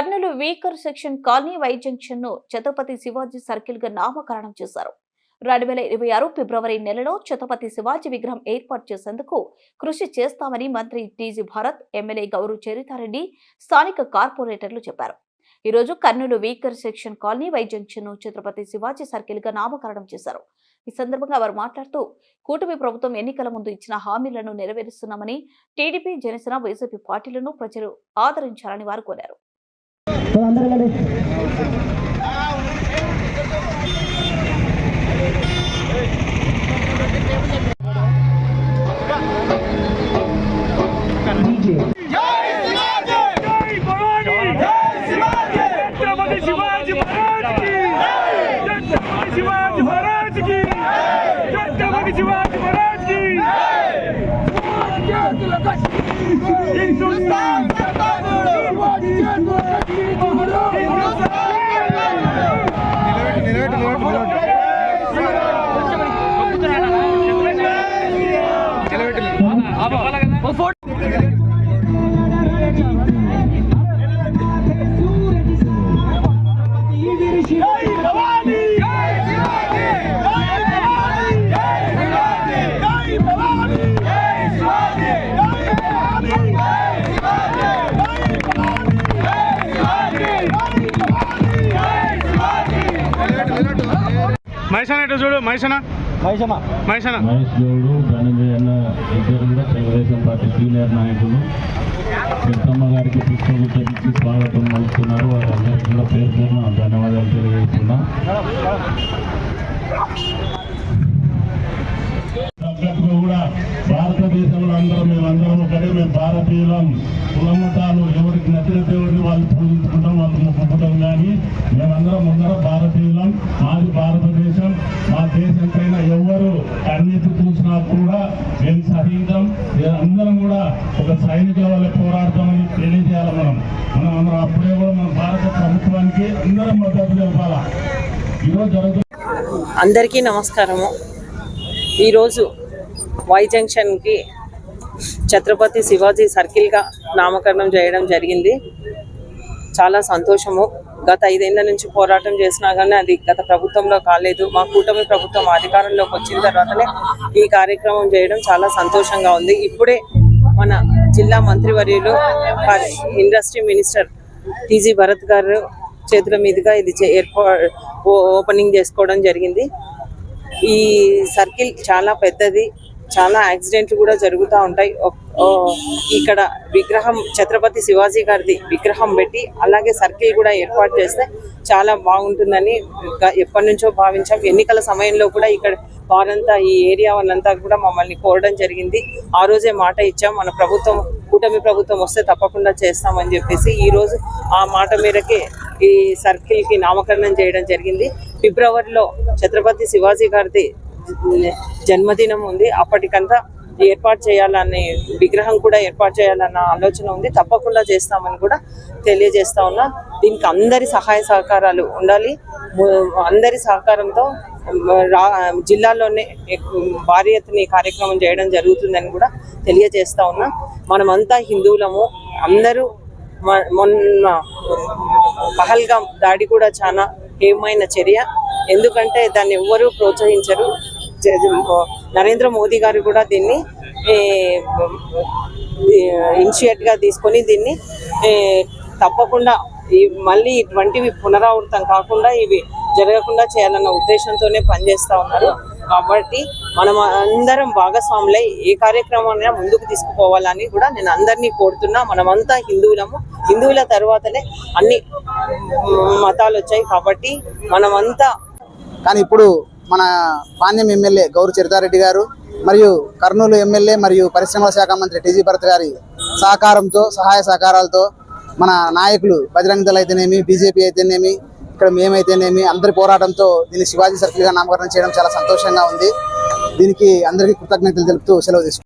Kurnool weaker section colony Y జంక్షన్ను Chhatrapati Shivaji సర్కిల్గా నామకరణం చేశారు. రెండు వేల ఇరవై ఆరు ఫిబ్రవరి నెలలో ఛత్రపతి శివాజీ విగ్రహం ఏర్పాటు చేసేందుకు కృషి చేస్తామని మంత్రి టీజీ భారత్ ఎమ్మెల్యే గౌరవ్ చరితారెడ్డి స్థానిక కార్పొరేటర్లు చెప్పారు. ఈరోజు Kurnool weaker section colony Y జంక్షన్ను Chhatrapati Shivaji సర్కిల్గా నామకరణం చేశారు. ఈ సందర్భంగా వారు మాట్లాడుతూ కూటమి ప్రభుత్వం ఎన్నికల ముందు ఇచ్చిన హామీలను నెరవేరుస్తున్నామని టీడీపీ జనసేన వైసీపీ పార్టీలను ప్రజలు ఆదరించాలని వారు కోరారు. అందరూ వెళ్ళండి DJ. మైసన్ ఇటు చూడు మైసనా మహేష్ గౌడు ధనంజయ ఇద్దరు కూడా తెలుగుదేశం పార్టీ సీనియర్ నాయకులు. పెద్దమ్మ గారికి పుష్పగుచ్చరించి స్వాగతం పలుకుతున్నారు. వారందరికీ కూడా పేరు పేరున ధన్యవాదాలు తెలియజేస్తున్నా. కూడా భారతదేశంలో అందరం మేమందరం ఒకటే. మేము భారతీయులం. కులమతాలు ఎవరికి నచ్చిన దేవుడిని వాళ్ళు పూజించుకుంటాం వాళ్ళు మొక్కుకుంటాం కానీ మేమందరం ముందర భారతీయులం మాది భారతదేశం మా దేశం పైన ఎవరు కన్నెత్తి చూసినా కూడా మేము సహించం అందరం కూడా ఒక సైనికుల వల్ల పోరాడతామని తెలియజేయాలి మనం. మనం అందరం అప్పుడే కూడా మన భారత ప్రభుత్వానికి అందరం మద్దతు తెలపాలా? ఈరోజు జరుగుతుంది అందరికీ నమస్కారము. ఈరోజు వై జంక్షన్కి ఛత్రపతి శివాజీ సర్కిల్గా నామకరణం చేయడం జరిగింది. చాలా సంతోషము. గత ఐదేళ్ళ నుంచి పోరాటం చేసినా కానీ అది గత ప్రభుత్వంలో కాలేదు. మా కూటమి ప్రభుత్వం అధికారంలోకి వచ్చిన తర్వాతనే ఈ కార్యక్రమం చేయడం చాలా సంతోషంగా ఉంది. ఇప్పుడే మన జిల్లా మంత్రివర్యులు ఇండస్ట్రీ మినిస్టర్ టీజీ భరత్ గారు చేతుల మీదుగా ఇది ఏర్పా ఓపెనింగ్ చేసుకోవడం జరిగింది. ఈ సర్కిల్ చాలా పెద్దది. చాలా యాక్సిడెంట్లు కూడా జరుగుతూ ఉంటాయి. ఇక్కడ విగ్రహం ఛత్రపతి శివాజీ గారిది విగ్రహం పెట్టి అలాగే సర్కిల్ కూడా ఏర్పాటు చేస్తే చాలా బాగుంటుందని ఎప్పటి నుంచో భావించాం. ఎన్నికల సమయంలో కూడా ఇక్కడ వారంతా ఈ ఏరియా వాళ్ళంతా కూడా మమ్మల్ని కోరడం జరిగింది. ఆ రోజే మాట ఇచ్చాం. మన ప్రభుత్వం కూటమి ప్రభుత్వం వస్తే తప్పకుండా చేస్తామని చెప్పేసి ఈరోజు ఆ మాట మేరకే ఈ సర్కిల్కి నామకరణం చేయడం జరిగింది. ఫిబ్రవరిలో ఛత్రపతి శివాజీ గారిది జన్మదినం ఉంది అప్పటికంతా ఏర్పాటు చేయాలనే విగ్రహం కూడా ఏర్పాటు చేయాలన్న ఆలోచన ఉంది. తప్పకుండా చేస్తామని కూడా తెలియజేస్తా ఉన్నా. దీనికి అందరి సహాయ సహకారాలు ఉండాలి. అందరి సహకారంతో రా జిల్లాలోనే భారీ ఎత్తున కార్యక్రమం చేయడం జరుగుతుందని కూడా తెలియజేస్తా ఉన్నా. మనమంతా హిందువులము. అందరూ మొన్న పహల్గాం దాడి కూడా చాలా హేమైన చర్య. ఎందుకంటే దాన్ని ఎవ్వరూ ప్రోత్సహించరు. నరేంద్ర మోదీ గారు కూడా దీన్ని ఇనిషియేట్గా తీసుకొని దీన్ని తప్పకుండా ఈ మళ్ళీ ఇటువంటివి పునరావృతం కాకుండా ఇవి జరగకుండా చేయాలన్న ఉద్దేశంతోనే పనిచేస్తా ఉన్నారు. కాబట్టి మనం అందరం భాగస్వాములై ఏ కార్యక్రమాన్ని ముందుకు తీసుకుపోవాలని కూడా నేను అందరినీ కోరుతున్నా. మనమంతా హిందువులము. హిందువుల తర్వాతనే అన్ని మతాలు వచ్చాయి కాబట్టి మనమంతా కానీ ఇప్పుడు మన పాణ్యం ఎమ్మెల్యే గౌరు చరితారెడ్డి గారు మరియు కర్నూలు ఎమ్మెల్యే మరియు పరిశ్రమల శాఖ మంత్రి టీజీ భరత్ గారి సహకారంతో సహాయ సహకారాలతో మన నాయకులు బజరంగ దళ అయితేనేమి బీజేపీ అయితేనేమి ఇక్కడ మేమైతేనేమి అందరి పోరాటంతో దీన్ని శివాజీ సర్కిల్గా నామకరణం చేయడం చాలా సంతోషంగా ఉంది. దీనికి అందరికీ కృతజ్ఞతలు తెలుపుతూ సెలవు తీసుకుంటాం